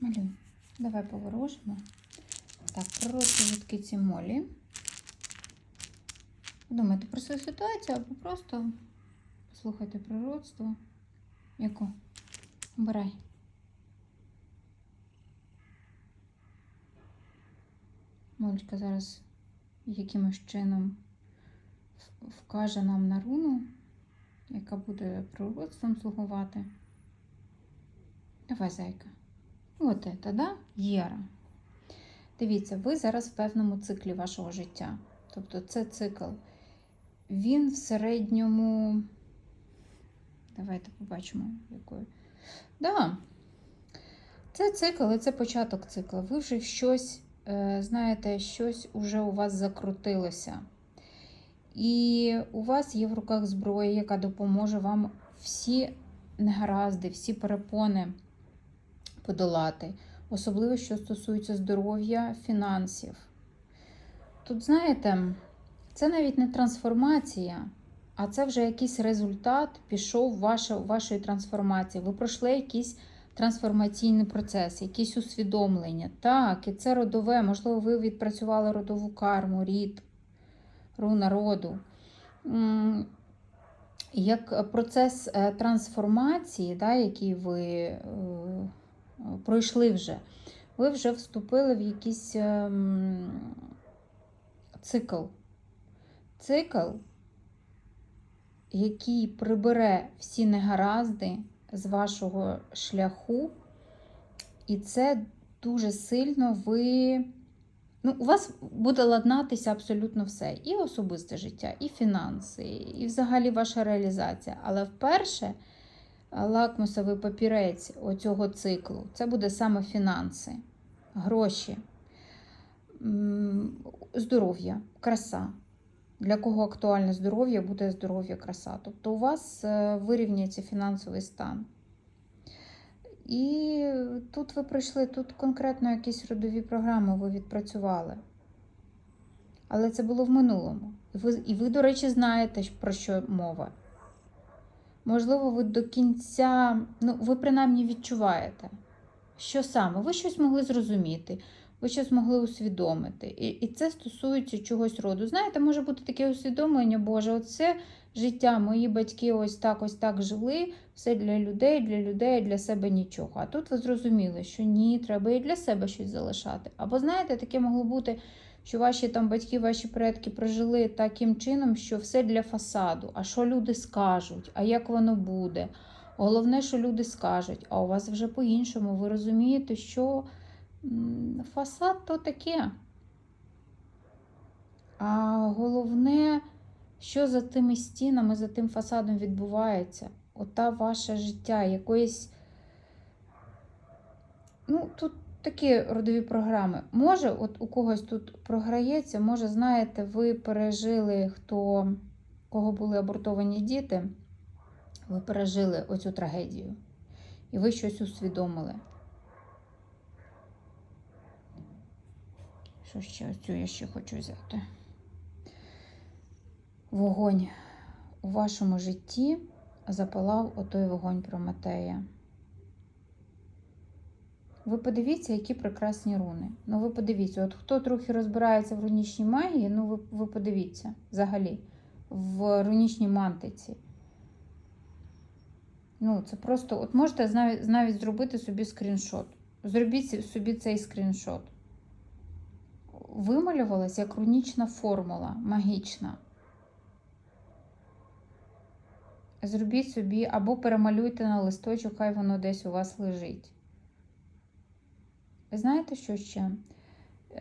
Малюй, давай поворожимо. Так, пророці від киці Молі. Думайте про свою ситуацію або просто послухайте пророцтво. Яку? Обирай. Молечка зараз якимось чином вкаже нам на руну, яка буде пророцтвом слугувати. Давай, зайка. От це, да? Єра. Дивіться, ви зараз в певному циклі вашого життя. Тобто це цикл. Він в середньому. Давайте побачимо, якою. Да. Це цикл і це початок цикла. Ви вже щось, е, знаєте, щось уже у вас закрутилося. І у вас є в руках зброя, яка допоможе вам всі негаразди, всі перепони подолати. Особливо, що стосується здоров'я, фінансів. Тут, знаєте, це навіть не трансформація, а це вже якийсь результат пішов ваша, вашої трансформації. Ви пройшли якийсь трансформаційний процес, якісь усвідомлення. Так, і це родове, можливо, ви відпрацювали родову карму, рід, руна роду. М, Як процес е, трансформації, да, який ви е, пройшли вже, ви вже вступили в якийсь ем, цикл. Цикл, який прибере всі негаразди з вашого шляху, і це дуже сильно ви. Ну, у вас буде ладнатися абсолютно все. І особисте життя, і фінанси, і взагалі ваша реалізація. Але вперше лакмусовий папірець оцього циклу це буде саме фінанси, гроші, здоров'я, краса. Для кого актуальне здоров'я, буде здоров'я, краса. Тобто у вас е, вирівняється фінансовий стан. І тут ви пройшли, тут конкретно якісь родові програми ви відпрацювали. Але це було в минулому. І ви, і ви, до речі, знаєте, про що мова. Можливо, ви до кінця, ну, ви принаймні відчуваєте, що саме. Ви щось могли зрозуміти, ви щось могли усвідомити. І, і це стосується чогось роду. Знаєте, може бути таке усвідомлення, Боже, оце життя, мої батьки ось так, ось так жили, все для людей, для людей, для себе нічого. А тут ви зрозуміли, що ні, треба і для себе щось залишати. Або знаєте, таке могло бути, що ваші там батьки, ваші предки прожили таким чином, що все для фасаду. А що люди скажуть, а як воно буде? Головне, що люди скажуть, а у вас вже по-іншому. Ви розумієте, що фасад то таке. А головне, що за тими стінами, за тим фасадом відбувається. Ота ваше життя, якоїсь. Ну, тут такі родові програми. Може, от у когось тут програється, може, знаєте, ви пережили, хто, кого були абортовані діти, ви пережили оцю трагедію. І ви щось усвідомили. Що ще оцю я ще хочу взяти? Вогонь у вашому житті запалав отой вогонь Прометея. Ви подивіться, які прекрасні руни. Ну, ви подивіться, от хто трохи розбирається в рунічній магії, ну ви, ви подивіться взагалі в рунічній мантиці. Ну, це просто, от можете навіть, навіть зробити собі скріншот. Зробіть собі цей скріншот. Вималювалась як рунічна формула, магічна. Зробіть собі або перемалюйте на листочок, хай воно десь у вас лежить. Ви знаєте, що ще?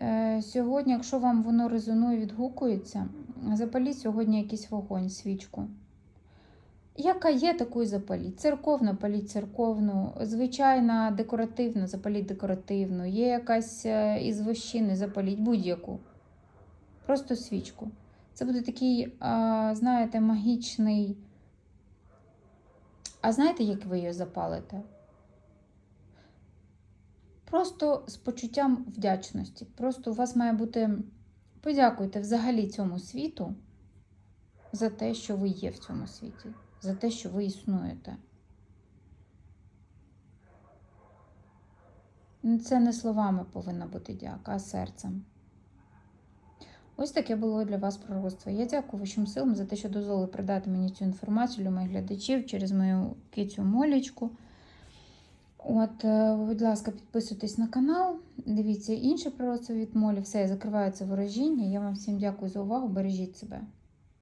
Е, сьогодні, якщо вам воно резонує, відгукується, запаліть сьогодні якийсь вогонь, свічку. Яка є, таку і запаліть. Церковна, паліть церковну, звичайна декоративна, запаліть декоративну, є якась е, із вощини, запаліть будь-яку. Просто свічку. Це буде такий, знаєте, магічний. А знаєте, як ви її запалите? Просто з почуттям вдячності. Просто у вас має бути. Подякуйте взагалі цьому світу за те, що ви є в цьому світі, за те, що ви існуєте. Це не словами повинна бути дяка, а серцем. Ось таке було для вас пророцтво. Я дякую вашим силам за те, що дозволили передати мені цю інформацію для моїх глядачів через мою кицю Молічку. От, е, будь ласка, підписуйтесь на канал, дивіться інші пророцтва від молі. Все, я закриваю це ворожіння. Я вам всім дякую за увагу. Бережіть себе.